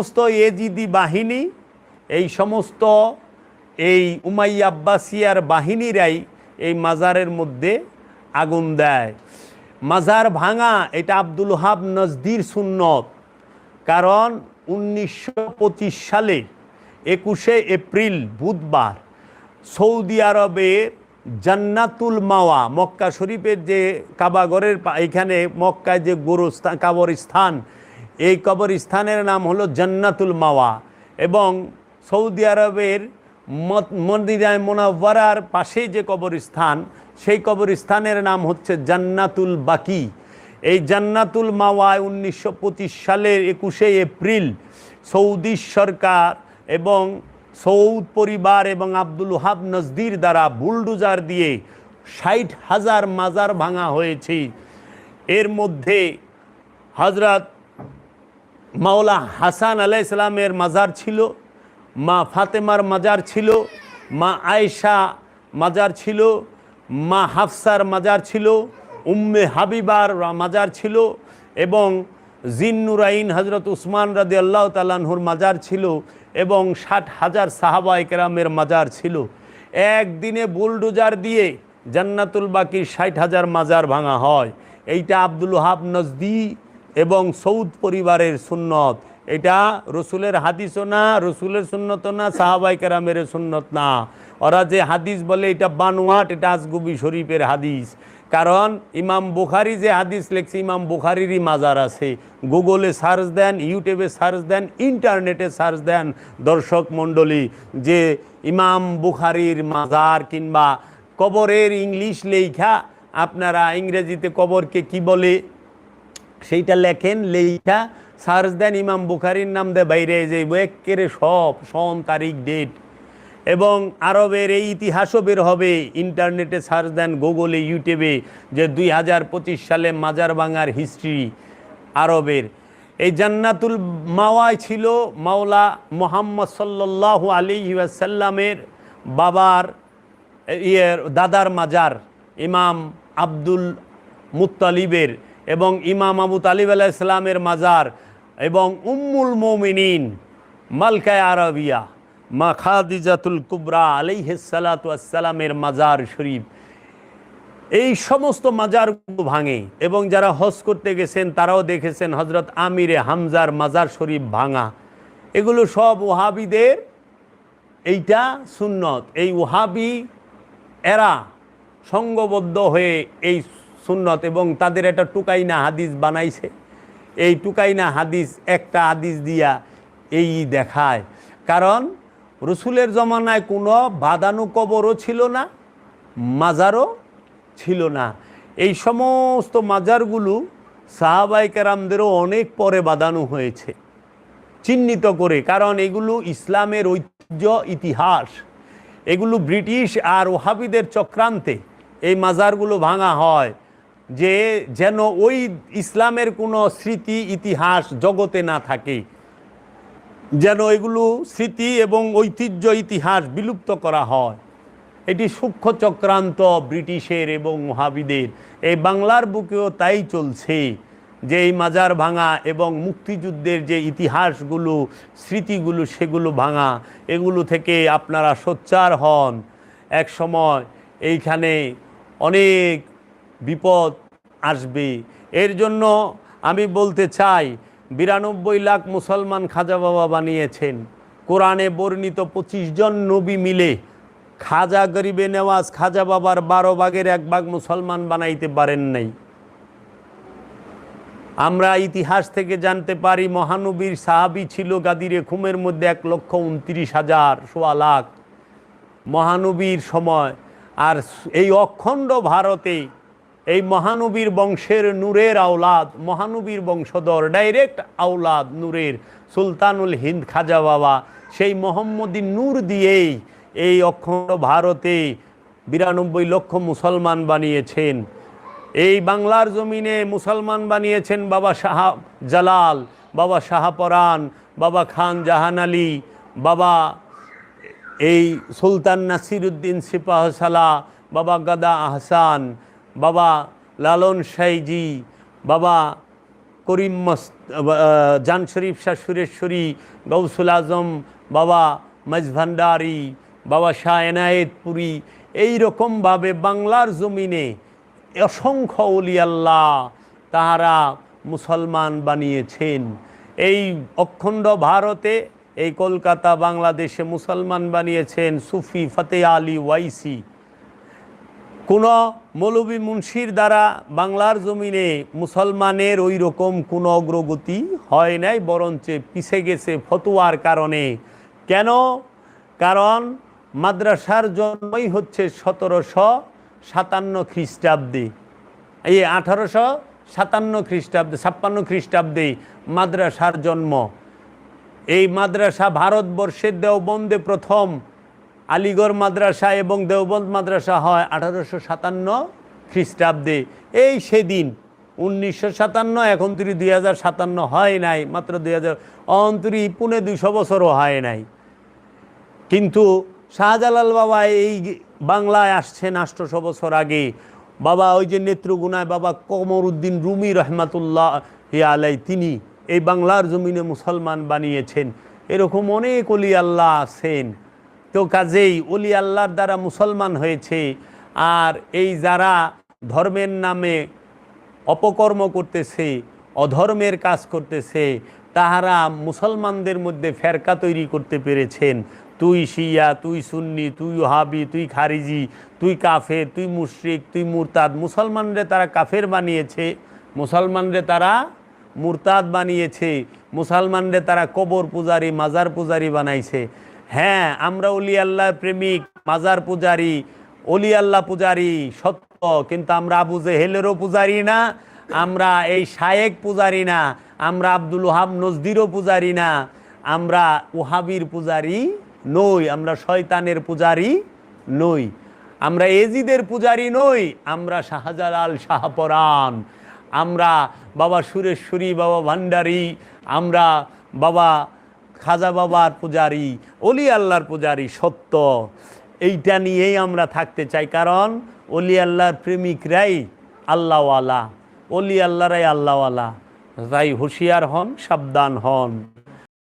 সমস্ত এজিদি বাহিনী, এই সমস্ত এই উমাই আব্বাসিয়ার বাহিনীরাই এই মাজারের মধ্যে আগুন দেয়। মাজার ভাঙা, এটা আব্দুল হাব নজদির সুন্নত। কারণ উনিশশো পঁচিশ সালে একুশে এপ্রিল, বুধবার, সৌদি আরবের জান্নাতুল মাওয়া, মক্কা শরীফের যে কাবাগরের এখানে মক্কায় যে গোরস্থান, কাবরস্থান এই কবরস্থানের নাম হলো জান্নাতুল মাওয়া এবং সৌদি আরবের মদিনায় মোনাব্বারার পাশেই যে কবরস্থান, সেই কবরস্থানের নাম হচ্ছে জান্নাতুল বাকি। এই জান্নাতুল মাওয়ায় উনিশশো পঁচিশ সালের একুশে এপ্রিল সৌদি সরকার এবং সৌদ পরিবার এবং আব্দুল হাব নজদির দ্বারা বুলডুজার দিয়ে ষাট হাজার মাজার ভাঙা হয়েছে। এর মধ্যে হজরত মাওলা হাসান আলাই ইসলামের মাজার ছিল, মা ফাতেমার মাজার ছিল, মা আয়েশা মাজার ছিল, মা হাফসার মাজার ছিল, উম্মে হাবিবার মাজার ছিল এবং জিন্নুরাইন হজরত উসমান রাদি আল্লাহ তালাহুর মাজার ছিল এবং ষাট হাজার সাহাবা একরামের মাজার ছিল। একদিনে বুলডোজার দিয়ে জান্নাতুল বাকির ষাট হাজার মাজার ভাঙা হয়। এইটা আব্দুল হাব নজদি এবং সৌদ পরিবারের সুন্নত। এটা রসুলের হাদিসও না, রসুলের সুন্নত না, সাহাবাই কেরামের সুন্নত না। ওরা যে হাদিস বলে, এটা বানোয়াট, এটা আজগুবি শরীফের হাদিস। কারণ ইমাম বুখারি যে হাদিস লেখছে, ইমাম বুখারিরই মাজার আছে। গুগলে সার্চ দেন, ইউটিউবে সার্চ দেন, ইন্টারনেটে সার্চ দেন দর্শক মণ্ডলী, যে ইমাম বুখারির মাজার কিংবা কবরের ইংলিশ লেখা আপনারা ইংরেজিতে কবরকে কি বলে? সেইটা লেখেন লেখা সার্চ দেন ইমাম বুখারির নাম দে বাইরে যে একেরে সব সন তারিখ, ডেট। এবং আরবের এই ইতিহাসও বের হবে, ইন্টারনেটে সার্চ দেন, গুগলে, ইউটিউবে, যে দুই হাজার পঁচিশ সালে মাজার বাঙার হিস্ট্রি আরবের। এই জান্নাতুল মাওয়ায় ছিল মাওলা মোহাম্মদ সাল্লাহ আলী সাল্লামের বাবার ইয়ের, দাদার মাজার, ইমাম আব্দুল মুত্তালিবের। এবং ইমাম আবু তালিব আলাহ ইসলামের মাজার এবং উম্মুল মৌমিনিন মালকায় আরবিয়া, মা খাদিজাতুল কুবরা আলাইহিসালাতামের মাজার শরীফ। এই সমস্ত মাজারগুলো ভাঙে এবং যারা হজ করতে গেছেন তারাও দেখেছেন হজরত আমিরে হামজার মাজার শরীফ ভাঙা। এগুলো সব ওহাবিদের এইটা সুন্নত। এই ওহাবি এরা সঙ্গবদ্ধ হয়ে এই সুন্নত এবং তাদের একটা টুকাইনা হাদিস বানাইছে। এই টুকাইনা হাদিস, একটা হাদিস দিয়া এই দেখায়। কারণ রসুলের জমানায় কোনো বাদানু কবরও ছিল না, মাজারও ছিল না। এই সমস্ত মাজারগুলো সাহাবাই কেরামদেরও অনেক পরে বাদানো হয়েছে, চিহ্নিত করে। কারণ এগুলো ইসলামের ঐতিহ্য, ইতিহাস। এগুলো ব্রিটিশ আর ওহাবিদের চক্রান্তে এই মাজারগুলো ভাঙা হয়। যে যেন ওই ইসলামের কোনো স্মৃতি, ইতিহাস জগতে না থাকে। যেন এগুলো স্মৃতি এবং ঐতিহ্য, ইতিহাস বিলুপ্ত করা হয়। এটি সূক্ষ্ম চক্রান্ত ব্রিটিশের এবং মহাবিদের। এই বাংলার বুকেও তাই চলছে যে এই মাজার ভাঙা এবং মুক্তিযুদ্ধের যে ইতিহাসগুলো, স্মৃতিগুলো, সেগুলো ভাঙা, এগুলো থেকে আপনারা সোচ্চার হন। এক সময় এইখানে অনেক বিপদ আসবে। এর জন্য আমি বলতে চাই, বিরানব্বই লাখ মুসলমান খাজা বাবা বানিয়েছেন। কোরআনে বর্ণিত পঁচিশ জন নবী মিলে খাজা গরিবে নেওয়াজ খাজা বাবার বারো ভাগের এক ভাগ মুসলমান বানাইতে পারেন নাই। আমরা ইতিহাস থেকে জানতে পারি, মহানবীর সাহাবি ছিল গাদিরে খুমের মধ্যে এক লক্ষ উনত্রিশ হাজার সোয়া লাখ মহানবীর সময়। আর এই অখণ্ড ভারতে এই মহানবীর বংশের নূরের আওলাদ, মহানবীর বংশধর ডাইরেক্ট আওলাদ নূরের সুলতানুল হিন্দ খাজা বাবা। সেই মোহাম্মদী নূর দিয়েই এই অখণ্ড ভারতে বিরানব্বই লক্ষ মুসলমান বানিয়েছেন। এই বাংলার জমিনে মুসলমান বানিয়েছেন বাবা শাহ জালাল, বাবা শাহপরান বাবা খান জাহান আলী, বাবা এই সুলতান নাসিরুদ্দিন সিপাহসালা বাবা গাদা আহসান বাবা লালন সাইজি, বাবা করিম মস জান শরীফ শাহ সুরেশ্বরী গৌসুল আজম, বাবা মজভান্ডারি বাবা শাহ এনায়েতপুরী এইরকমভাবে বাংলার জমিনে অসংখ্য অলি আল্লাহ তাহারা মুসলমান বানিয়েছেন। এই অখণ্ড ভারতে এই কলকাতা, বাংলাদেশে মুসলমান বানিয়েছেন সুফি ফতে আলী ওয়াইসি। কোনো মৌলবী মুন্সির দ্বারা বাংলার জমিনে মুসলমানের ওই রকম কোনো অগ্রগতি হয় নাই, বরঞ্চ পিছে গেছে ফতুয়ার কারণে। কেন? কারণ মাদ্রাসার জন্মই হচ্ছে সতেরোশো সাতান্ন খ্রিস্টাব্দে। এই আঠারোশো সাতান্ন খ্রিস্টাব্দে, ছাপ্পান্ন খ্রিস্টাব্দে মাদ্রাসার জন্ম। এই মাদ্রাসা ভারতবর্ষের দেওবন্দে প্রথম আলিগড় মাদ্রাসা এবং দেওবন্দ মাদ্রাসা হয় আঠারোশো সাতান্ন খ্রিস্টাব্দে। এই সেদিন উনিশশো সাতান্ন, এখন তুই দুই হাজার সাতান্ন হয় নাই, মাত্র দুই হাজার অন্তরি পুনে দুইশো বছরও হয় নাই। কিন্তু শাহজালাল বাবা এই বাংলায় আসছেন আষ্টশো বছর আগে। বাবা ওই যে নেত্রগুনায় বাবা কমর উদ্দিন রুমি রহমাতুল্লাহ আলাই, তিনি এই বাংলার জমিনে মুসলমান বানিয়েছেন। এরকম অনেক অলি আল্লাহ আছেন। তো কাজেই অলি আল্লাহর দ্বারা মুসলমান হয়েছে। আর এই যারা ধর্মের নামে অপকর্ম করতেছে, অধর্মের কাজ করতেছে, তাহারা মুসলমানদের মধ্যে ফেরকা তৈরি করতে পেরেছেন। তুই শিয়া, তুই সুন্নি, তুই হাবি তুই খারিজি, তুই কাফের, তুই মুশরিক, তুই মুরতাদ। মুসলমানরে তারা কাফের বানিয়েছে, মুসলমানরে তারা মুরতাদ বানিয়েছে, মুসলমানরে তারা কবর পূজারি, মাজার পূজারি বানাইছে। হ্যাঁ আমরা অলি আল্লাহ প্রেমিক, মাজার পূজারি, অলি আল্লাহ পূজারি, সত্য, কিন্তু আমরা আবু জেহেলেরও পূজারি না, আমরা এই শায়েক পূজারি না, আমরা আব্দুল ওহাব নজদিরও পূজারি না, আমরা ওহাবির পূজারি নই, আমরা শয়তানের পূজারি নই, আমরা এজিদের পূজারি নই, আমরা শাহজালাল শাহপরান আমরা বাবা সুরেশ্বরী, বাবা ভান্ডারী, আমরা বাবা খাজা বাবার পূজারি, অলি আল্লাহর পূজারি সত্য। এইটা নিয়েই আমরা থাকতে চাই, কারণ অলি আল্লাহর প্রেমিকরাই আল্লাহওয়ালা, অলি আল্লাহরাই আল্লাহওয়ালা। রাই হুঁশিয়ার হন, সাবধান হন।